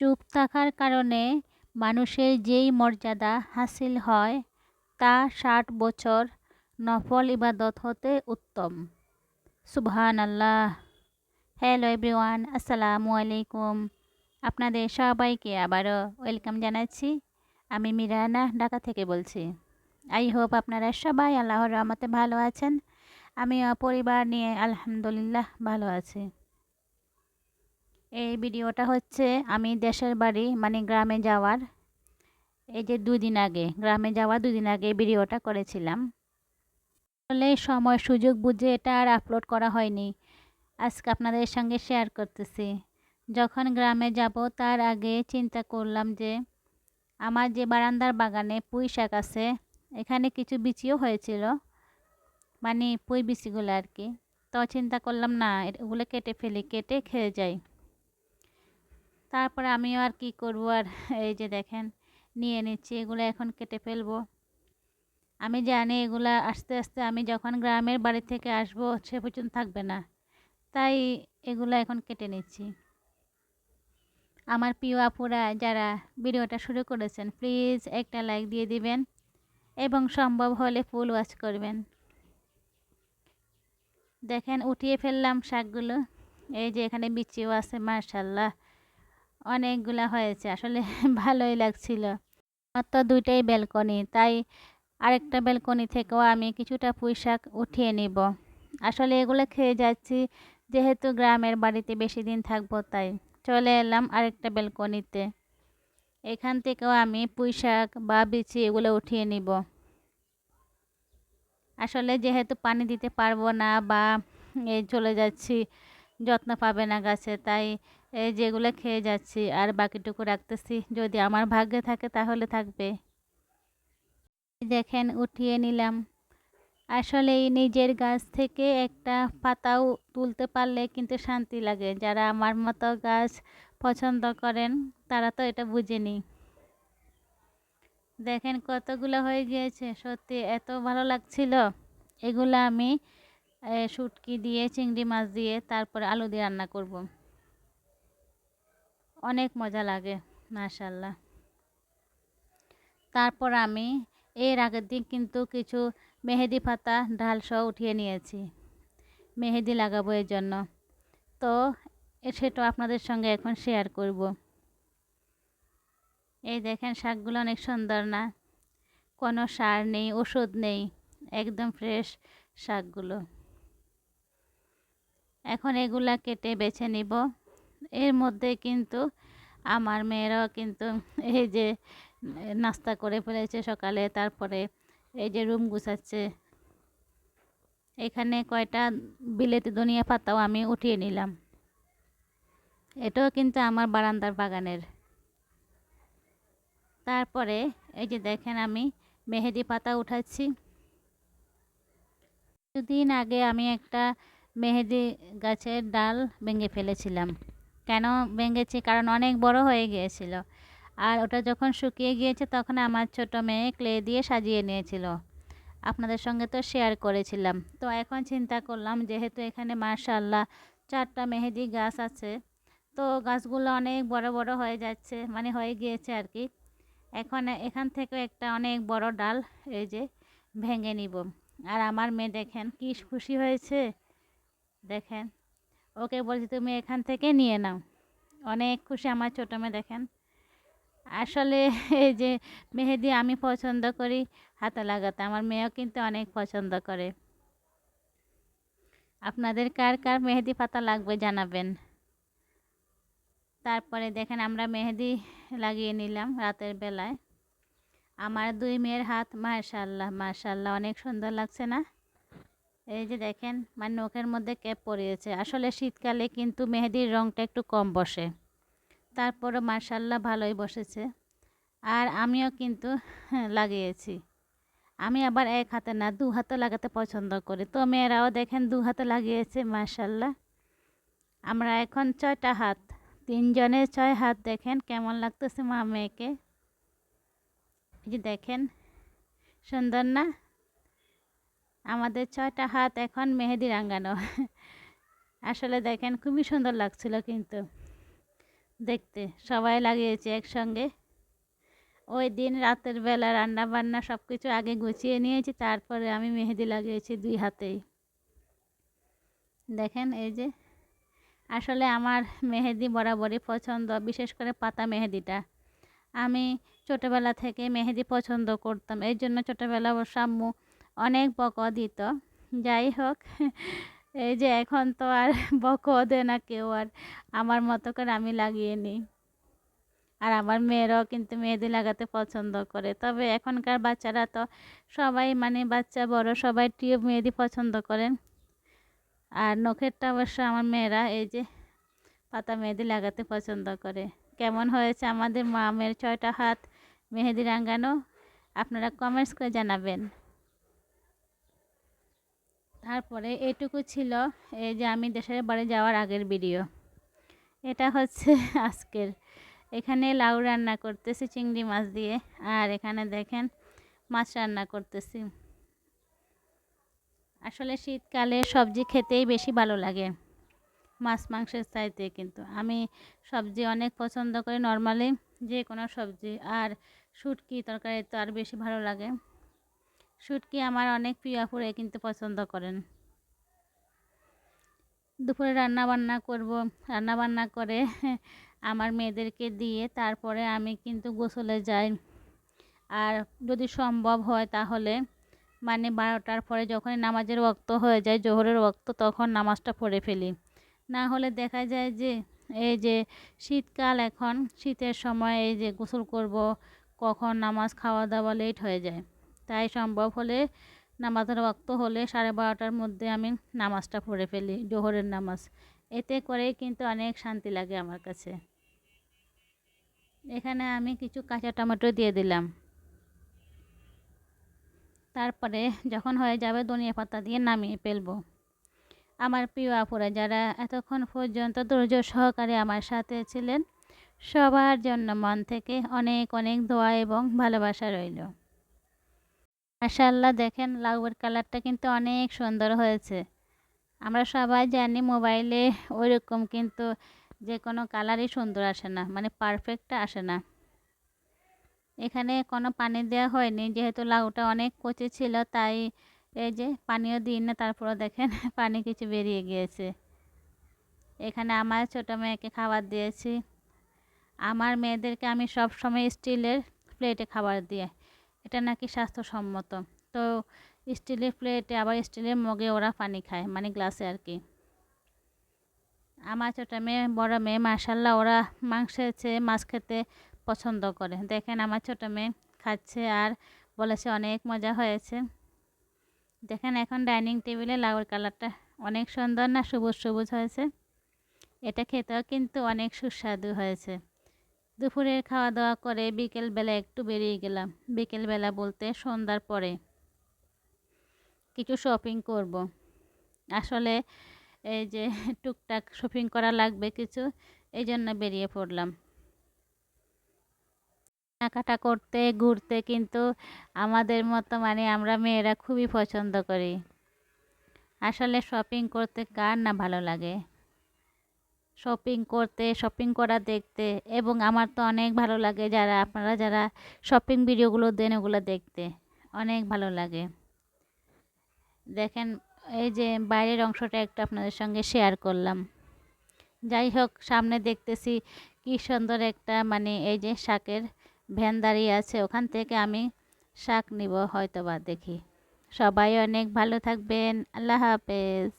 চুপ থাকার কারণে মানুষের যেই মর্যাদা হাসিল হয়, তা ষাট বছর নফল ইবাদত হতে উত্তম। সুবহান আল্লাহ হ্যালো এভরিওয়ান, আসসালামু আলাইকুম। আপনাদের সবাইকে আবারও ওয়েলকাম জানাচ্ছি। আমি মিরানা, ঢাকা থেকে বলছি। আই হোপ আপনারা সবাই আল্লাহর রহমতে ভালো আছেন। আমি পরিবার নিয়ে আলহামদুলিল্লাহ ভালো আছি। এই ভিডিওটা হচ্ছে আমি দেশের বাড়ি মানে গ্রামে যাওয়ার। এই যে দুদিন আগে, গ্রামে যাওয়ার দুদিন আগে ভিডিওটা করেছিলাম। আসলে সময় সুযোগ বুঝে এটা আর আপলোড করা হয়নি। আজকে আপনাদের সঙ্গে শেয়ার করতেছি। যখন গ্রামে যাব, তার আগে চিন্তা করলাম যে, আমার যে বারান্দার বাগানে পুঁই শাক আছে, এখানে কিছু বিচিও হয়েছিল। মানে পুঁই বিচিগুলো আর কি। তো চিন্তা করলাম, না, এগুলো কেটে ফেলি, কেটে খেয়ে যাই। তারপরে আমিও আর কি করব? আর এই যে দেখেন, নিয়ে নিচ্ছি, এগুলো এখন কেটে ফেলব। আমি জানি এগুলা আস্তে আস্তে আমি যখন গ্রামের বাড়ি থেকে আসব, সে পর্যন্ত থাকবে না। তাই এগুলো এখন কেটে নিচ্ছি। আমার প্রিয় আপুরা, যারা ভিডিওটা শুরু করেছেন, প্লিজ একটা লাইক দিয়ে দিবেন এবং সম্ভব হলে ফুল ওয়াচ করবেন। দেখেন, উঠিয়ে ফেললাম শাকগুলো। এই যে এখানে বিচিও আছে মার্শাল্লাহ অনেকগুলা হয়েছে, আসলে ভালোই লাগছিল। তো দুইটাই ব্যালকনি, তাই আরেকটা ব্যালকনি থেকেও আমি কিছুটা পুঁই শাক উঠিয়ে নিব। আসলে এগুলো খেয়ে যাচ্ছি, যেহেতু গ্রামের বাড়িতে বেশি দিন থাকব তাই। চলে এলাম আরেকটা ব্যালকনিতে। এখান থেকেও আমি পুঁই শাক বা বিচি এগুলো উঠিয়ে নিব। আসলে যেহেতু পানি দিতে পারব না বা এই চলে যাচ্ছি, যত্ন পাবে না গাছে, তাই এই যেগুলো খেয়ে যাচ্ছি, আর বাকিটুকু রাখতেছি। যদি আমার ভাগ্যে থাকে তাহলে থাকবে। দেখেন, উঠিয়ে নিলাম। আসলে নিজের গাছ থেকে একটা পাতাও তুলতে পারলে কিন্তু শান্তি লাগে। যারা আমার মতো গাছ পছন্দ করেন, তারা তো এটা বুঝেনি। দেখেন, কতগুলো হয়ে গিয়েছে। সত্যি, এত ভালো লাগছিল। এগুলো আমি শুটকি দিয়ে, চিংড়ি মাছ দিয়ে, তারপরে আলু দিয়ে রান্না করব। অনেক মজা লাগে মাশাল্লাহ তারপর আমি এর আগের দিন কিন্তু কিছু মেহেদি পাতা, ডাল সহ উঠিয়ে নিয়েছি। মেহেদি লাগাবো এর জন্য। তো সেটা আপনাদের সঙ্গে এখন শেয়ার করব। এই দেখেন শাকগুলো অনেক সুন্দর না? কোনো সার নেই, ওষুধ নেই, একদম ফ্রেশ শাকগুলো। এখন এগুলা কেটে বেছে নিব। এর মধ্যে কিন্তু আমার মেয়েরাও কিন্তু এই যে, নাস্তা করে ফেলেছে সকালে, তারপরে এই যে রুম গুছাচ্ছে। এখানে কয়টা বিলেতি ধনিয়া পাতাও আমি উঠিয়ে নিলাম। এটাও কিন্তু আমার বারান্দার বাগানের। তারপরে এই যে দেখেন আমি মেহেদি পাতা উঠাচ্ছি। কিছুদিন আগে আমি একটা মেহেদি গাছের ডাল ভেঙে ফেলেছিলাম। কেন ভেঙেছি? কারণ অনেক বড় হয়ে গিয়েছিল। আর ওটা যখন শুকিয়ে গিয়েছে, তখন আমার ছোট মেয়ে ক্লে দিয়ে সাজিয়ে নিয়েছিল। আপনাদের সঙ্গে তো শেয়ার করেছিলাম। তো এখন চিন্তা করলাম, যেহেতু এখানে মার্শাল্লাহ চারটা মেহেদি গাছ আছে, তো গাছগুলো অনেক বড় বড় হয়ে যাচ্ছে মানে হয়ে গিয়েছে আর কি। এখন এখান থেকে একটা অনেক বড় ডাল এই যে ভেঙে নিব। আর আমার মেয়ে দেখেন কি খুশি হয়েছে। দেখেন। ওকে বলছি, তুমি এখান থেকে নিয়ে নাও। অনেক খুশি আমার ছোটো মেয়ে, দেখেন। আসলে এই যে মেহেদি আমি পছন্দ করি হাতে লাগাতে, আমার মেয়েও কিন্তু অনেক পছন্দ করে। আপনাদের কার কার মেহেদি পাতা লাগবে জানাবেন। তারপরে দেখেন, আমরা মেহেদি লাগিয়ে নিলাম রাতের বেলায়। আমার দুই মেয়ের হাত, মাশাল্লাহ মাশাল্লাহ, অনেক সুন্দর লাগছে না? এই যে দেখেন মানে নখের মধ্যে ক্যাপ পরিয়েছে। আসলে শীতকালে কিন্তু মেহেদির রঙটা একটু কম বসে। তারপরে মার্শাল্লাহ ভালোই বসেছে। আর আমিও কিন্তু লাগিয়েছি। আমি আবার এক হাতে না, দু হাতে লাগাতে পছন্দ করি। তো মেয়েরাও দেখেন দু হাতে লাগিয়েছে মার্শাল্লাহ আমরা এখন ছয়টা হাত। তিনজনের ছয় হাত দেখেন, কেমন লাগতেছে মা মেয়েকে? এই যে দেখেন, সুন্দর না? আমাদের ছয়টা হাত এখন মেহেদি রাঙ্গানো আসলে দেখেন খুবই সুন্দর লাগছিল কিন্তু। দেখতে সবাই লাগিয়েছে একসঙ্গে। ওই দিন রাতের বেলা রান্না বান্না সব কিছু আগে গুছিয়ে নিয়েছি, তারপরে আমি মেহেদি লাগিয়েছি দুই হাতেই। দেখেন এই যে, আসলে আমার মেহেদি বরাবরই পছন্দ, বিশেষ করে পাতা মেহেদিটা। আমি ছোটোবেলা থেকে মেহেদি পছন্দ করতাম এই জন্য ছোটোবেলা আম্মু অনেক বক দিত যাই হোক, এই যে এখন তো আর বক দেয় না কেউ আর আমার মতো করে আমি লাগিয়ে নিই আর আমার মেয়েরাও কিন্তু মেহেদি লাগাতে পছন্দ করে। তবে এখনকার বাচ্চারা তো সবাই মানে বাচ্চা বড়, সবাই টিউব মেহেদি পছন্দ করেন। আর নখেরটা অবশ্য আমার মেয়েরা এই যে পাতা মেহেদি লাগাতে পছন্দ করে। কেমন হয়েছে আমাদের মামের ছয়টা হাত মেহেদি রাঙানো? আপনারা কমেন্টস করে জানাবেন। তারপরে এটুকু ছিল এই যে আমি দেশের বাড়ি যাওয়ার আগের ভিডিও। এটা হচ্ছে আজকের। এখানে লাউ রান্না করতেছি, চিংড়ি মাছ দিয়ে। আর এখানে দেখেন মাছ রান্না করতেছি। আসলে শীতকালে সবজি খেতেই বেশি ভালো লাগে। মাছ মাংসের চাইতে কিন্তু। আমি সবজি অনেক পছন্দ করি, নর্মালি যে কোনো সবজি। আর শুটকি, তরকারি তো আর বেশি ভালো লাগে। শুটকি আমার অনেক প্রিয় আপুরে কিন্তু পছন্দ করেন। দুপুরে রান্না বান্না করব রান্না বান্না করে আমার মেয়েদেরকে দিয়ে তারপরে আমি কিন্তু গোসলে যাই। আর যদি সম্ভব হয় তাহলে মানে বারোটার পরে যখন নামাজের ওক্ত হয়ে যায়, জোহরের ওক্ত তখন নামাজটা পড়ে ফেলি। না হলে দেখা যায় যে এই যে শীতকাল এখন, শীতের সময় এই যে গোসল করব, কখন নামাজ খাওয়া দাওয়া লেট হয়ে যায়। তাই সম্ভব হলে নামাজের ওক্ত হলে সাড়ে বারোটার মধ্যে আমি নামাজটা পড়ে ফেলি, জোহরের নামাজ। এতে করেই কিন্তু অনেক শান্তি লাগে আমার কাছে। এখানে আমি কিছু কাঁচা টমেটো দিয়ে দিলাম। তারপরে যখন হয়ে যাবে ধনিয়া পাতা দিয়ে নামিয়ে ফেলব। আমার প্রিয় আপুরা, যারা এতক্ষণ পর্যন্ত ধৈর্য সহকারে আমার সাথে ছিলেন, সবার জন্য মন থেকে অনেক অনেক দোয়া এবং ভালোবাসা রইল। মাশাল্লাহ দেখেন লাউয়ের কালারটা কিন্তু অনেক সুন্দর হয়েছে। আমরা সবাই জানি মোবাইলে ওইরকম কিন্তু যে কোনো কালারই সুন্দর আসে না মানে পারফেক্টটা আসে না। এখানে কোনো পানি দেওয়া হয়নি, যেহেতু লাউটা অনেক কচি ছিল, তাই এই যে পানিও দিই না তারপরে দেখেন পানি কিছু বেরিয়ে গিয়েছে। এখানে আমার ছোটো মেয়েকে খাবার দিয়েছি। আমার মেয়েদেরকে আমি সব সময় স্টিলের প্লেটে খাবার দিয়ে এটা নাকি স্বাস্থ্যসম্মত। তো স্টিলের প্লেটে আবার স্টিলের মগে ওরা পানি খায় মানে গ্লাসে আর কি। আমার ছোটো মেয়ে, বড় মেয়ে মার্শাল্লাহ ওরা মাংসের চেয়ে মাছ খেতে পছন্দ করে। দেখেন আমার ছোটো মেয়ে খাচ্ছে আর বলেছে অনেক মজা হয়েছে। দেখেন এখন ডাইনিং টেবিলে লাউর কালারটা অনেক সুন্দর না, সবুজ সবুজ হয়েছে। এটা খেতেও কিন্তু অনেক সুস্বাদু হয়েছে। দুপুরের খাওয়া দাওয়া করে বিকেলবেলা একটু বেরিয়ে গেলাম। বিকেলবেলা বলতে সন্ধ্যার পরে কিছু শপিং করব। আসলে এই যে টুকটাক শপিং করা লাগবে কিছু, এই জন্য বেরিয়ে পড়লাম। কেনাকাটা করতে, ঘুরতে কিন্তু আমাদের মতো মানে আমরা মেয়েরা খুবই পছন্দ করি। আসলে শপিং করতে কার না ভালো লাগে? শপিং করতে শপিং করা দেখতে এবং আমার তো অনেক ভালো লাগে যারা, আপনারা যারা শপিং ভিডিওগুলো দেন ওগুলো দেখতে। অনেক ভালো লাগে। দেখেন, এই যে বাইরের অংশটা একটা আপনাদের সঙ্গে শেয়ার করলাম। যাই হোক, সামনে দেখতেছি কি সুন্দর একটা মানে এই যে শাকের ভ্যান দাঁড়িয়ে আছে, ওখান থেকে আমি শাক নিব হয়তো বা দেখি। সবাই অনেক ভালো থাকবেন, আল্লাহ হাফেজ।